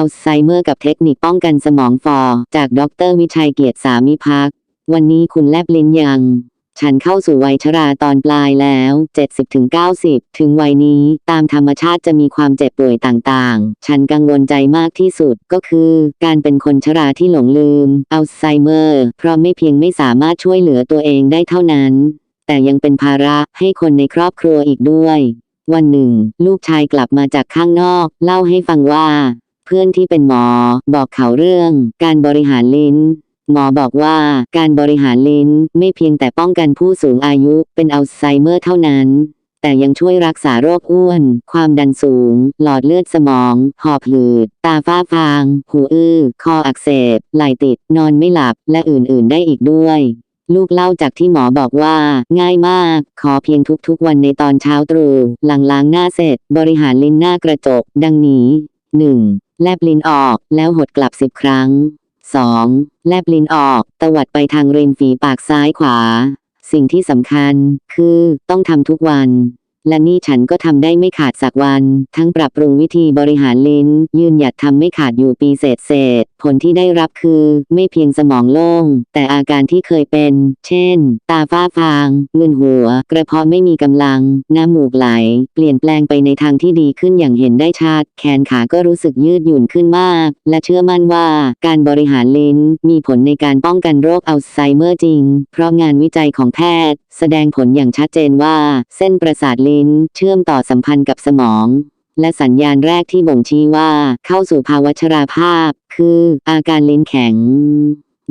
อัลไซเมอร์กับเทคนิคป้องกันสมองฟอจากดรวิชัยเกียรติสามิพัก วันนี้คุณแลบลิ้นยัง ฉันเข้าสู่วัยชราตอนปลายแล้ว 70-90 ถึงวัยนี้ตามธรรมชาติจะมีความเจ็บป่วยต่างๆ ฉันกังวลใจมากที่สุดก็คือ การเป็นคนชราที่หลงลืมอัลไซเมอร์ เพราะไม่เพียงไม่สามารถช่วยเหลือตัวเองได้เท่านั้น แต่ยังเป็นภาระให้คนในครอบครัวอีกด้วยวันหนึ่ง ลูกชายกลับมาจากข้างนอก เล่าให้ฟังว่า เพื่อนที่เป็นหมอ บอกเขาเรื่อง การบริหารลิ้น หมอบอกว่าการบริหารลิ้นไม่เพียงแต่ป้องกันผู้สูงอายุเป็นอัลไซเมอร์เท่านั้น แต่ยังช่วยรักษาโรคอ้วน ความดันสูง หลอดเลือดสมอง หอบหืด ตาฝ้าฟาง หูอื้อ คออักเสบ ไหลติด นอนไม่หลับ และอื่นๆ ได้อีกด้วยลูกเล่าจากที่หมอบอกว่า ง่ายมาก ขอเพียงทุกๆวันในตอนเช้าตรู่หลังล้างหน้าเสร็จ บริหารลิ้นหน้ากระจก ดังนี้ 1. แลบลิ้นออก แล้วหดกลับสิบครั้ง 2. แลบลิ้นออก ตวัดไปทางริมฝีปากซ้ายขวา สิ่งที่สำคัญ คือ ต้องทำทุกวัน และนี่ฉันก็ทำได้ไม่ขาดสักวัน ทั้งปรับปรุงวิธีบริหารลิ้น ยืนหยัดทำไม่ขาดอยู่ปีเศษเศษ ผลที่ได้รับคือไม่เพียงสมองโล่ง แต่อาการที่เคยเป็น เช่น ตาฝ้าฟางเงินหัว กระเพาะไม่มีกำลัง น้ำมูกไหล เปลี่ยนแปลงไปในทางที่ดีขึ้นอย่างเห็นได้ชัด แขนขาก็รู้สึกยืดหยุ่นขึ้นมาก และเชื่อมั่นว่าการบริหารลิ้นมีผลในการป้องกันโรคอัลไซเมอร์จริง เพราะงานวิจัยของแพทย์ แสดงผลอย่างชัดเจนว่า เส้นประสาทลิ้นลิ้น เชื่อมต่อสัมพันธ์กับสมอง และสัญญาณแรกที่บ่งชี้ว่าเข้าสู่ภาวะชราภาพ คืออาการลิ้นแข็ง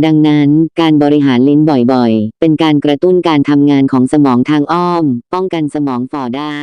ดังนั้นการบริหารลิ้นบ่อยๆ เป็นการกระตุ้นการทำงานของสมองทางอ้อม ป้องกันสมองฝ่อได้